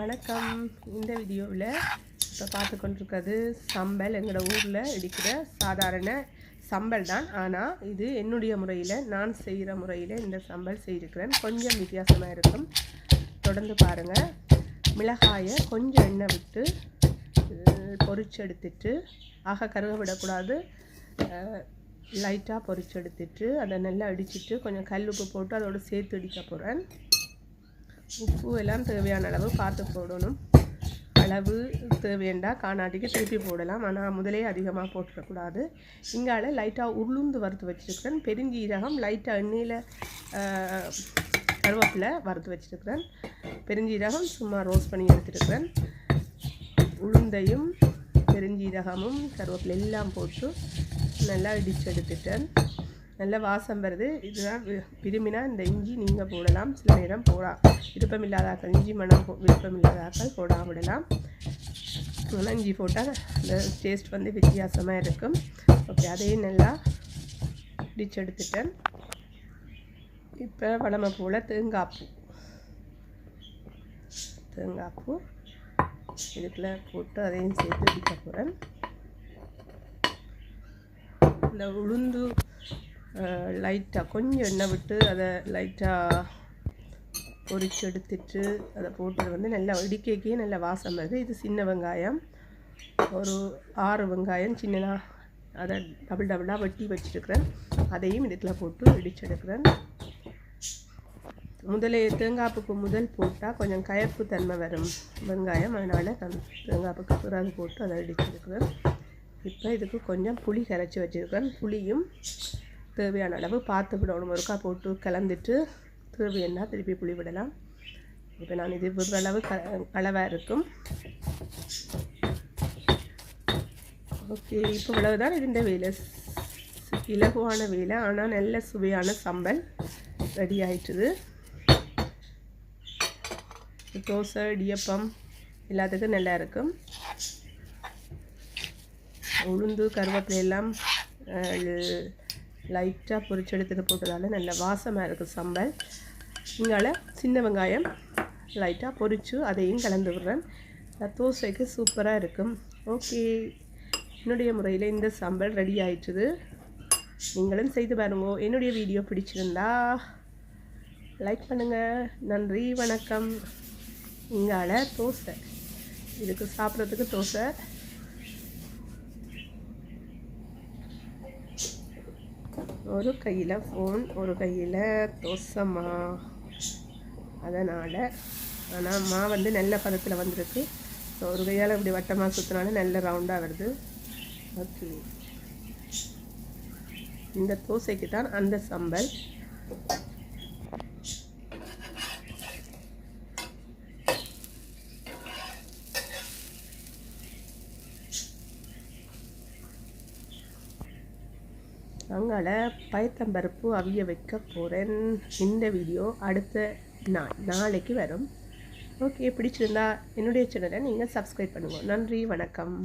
வணக்கம். இந்த வீடியோவில் இப்போ பார்த்து கொண்டிருக்கிறது சம்பல். எங்களோட ஊரில் இடிக்கிற சாதாரண சம்பல் தான். ஆனால் இது என்னுடைய முறையில் நான் செய்கிற முறையில் இந்த சம்பல் செய்திருக்கிறேன். கொஞ்சம் வித்தியாசமாக இருக்கும். தொடர்ந்து பாருங்கள் மிளகாயை கொஞ்சம் எண்ணெய் விட்டு பொறிச்சு எடுத்துட்டு ஆக கருக விடக்கூடாது லைட்டாக பொறிச்சு எடுத்துட்டு அதை நல்லா அடிச்சுட்டு கொஞ்சம் கல் உப்பு போட்டு அதோட சேர்த்து அடிக்க போகிறேன் உப்பு எல்லாம் தேவையான அளவு பார்த்து போடணும். அளவு தேவையண்டா காணாட்டிக்கு திருப்பி போடலாம். ஆனால் முதலே அதிகமாக போட்டுறக்கூடாது. இங்கால லைட்டாக உளுந்து வறுத்து வச்சுருக்கிறேன். பெருஞ்சீரகம் லைட்டாக எண்ணெயில் கருவேப்பிலை வறுத்து வச்சுருக்கிறேன். பெருஞ்சீரகம் சும்மா ரோஸ்ட் பண்ணி எடுத்துருக்கிறேன். உளுந்தையும் பெருஞ்சீரகமும் கருவேப்பிலை எல்லாம் போட்டு நல்லா இடித்து எடுத்துட்டேன். நல்ல வாசம் வருது. இதுதான் வி- விரும்பினா இந்த இஞ்சி நீங்கள் போடலாம். சில நேரம் போடா விருப்பமில்லாதாக்கள் இஞ்சி மனம் விருப்பமில்லாதாக்கள் போடாம விடலாம். ஆனால் இஞ்சி போட்டால் அந்த டேஸ்ட் வந்து வித்தியாசமாக இருக்கும். ஓகே அதையும் நல்லா இடிச்சு எடுத்துட்டேன். இப்போ வளமை போல் தேங்காய் பூ தேங்காய் பூ இதுக்குள்ளே போட்டு அதையும் சேர்த்து இடிக்க போகிறேன் இந்த உளுந்து லைட்டாக கொஞ்சம் எண்ணெய் விட்டு அதை லைட்டாக பொறிச்சு எடுத்துட்டு அதை போட்டது வந்து நல்லா இடிக்கைக்கே நல்லா வாசம் வருது இது சின்ன வெங்காயம். ஒரு ஆறு வெங்காயம் சின்னதாக அதை டபுள் டபுளாக வெட்டி வச்சுருக்கிறேன். அதையும் இதுக்குள்ள போட்டு இடிச்செடுக்கிறேன் முதலே தேங்காய்ப்புக்கு முதல் போட்டால் கொஞ்சம் கயப்பு தன்மை வரும். வெங்காயம் அதனால் தேங்காய்ப்புக்கு பிறகு போட்டு அதை இடிச்சிருக்கிறேன் இப்போ இதுக்கு கொஞ்சம் புளி கரைச்சி வச்சுருக்கேன் புளியும் தேவையான அளவு பார்த்து விடணும். ஒருக்கா போட்டு கலந்துட்டு தேவைன்னா திருப்பி புளி விடலாம். இப்போ நான் இது விடுற அளவு க அளவாக இருக்கும். ஓகே இப்போ இவ்வளவுதான் இதுஇந்த வேலை. இலகுவான வேலை ஆனால் நல்ல சுவையான சம்பல் ரெடி ஆயிட்டுது. தோசை இடியப்பம் எல்லாத்துக்கும் நல்லா இருக்கும். உளுந்து கருவேப்பிலை எல்லாம் லைட்டாக பொரிச்சு போட்டதால் போட்டதால நல்ல வாசமாக இருக்குது சம்பல். இங்கால சின்ன வெங்காயம் லைட்டாக பொரிச்சு அதையும் கலந்து விடுறேன். தோசைக்கு சூப்பராக இருக்கும். ஓகே. என்னுடைய முறையில் இந்த சம்பல் ரெடி ஆயிடுச்சுது நீங்களும் செய்து பாருங்க. என்னுடைய வீடியோ பிடிச்சிருந்தா லைக் பண்ணுங்கள் நன்றி வணக்கம். இங்கால தோசை. இதுக்கு சாப்பிட்றதுக்கு தோசை. ஒரு கையில் ஃபோன் ஒரு கையில் தோசைமா அதனால் ஆனால் மா வந்து நல்ல பதத்தில் வந்திருக்கு. ஸோ ஒரு கையால் இப்படி வட்டமாக சுற்றினாலும் நல்ல ரவுண்டாக வருது. ஓகே இந்த தோசைக்கு தான் அந்த சம்பல். அங்கால பயத்தம்பருப்பு அவிய வைக்க போகிறேன் இந்த வீடியோ அடுத்த நாள் நாளைக்கு வரும். ஓகே பிடிச்சிருந்தா என்னுடைய சேனலை நீங்கள் சப்ஸ்கிரைப் பண்ணுவோம் நன்றி வணக்கம்.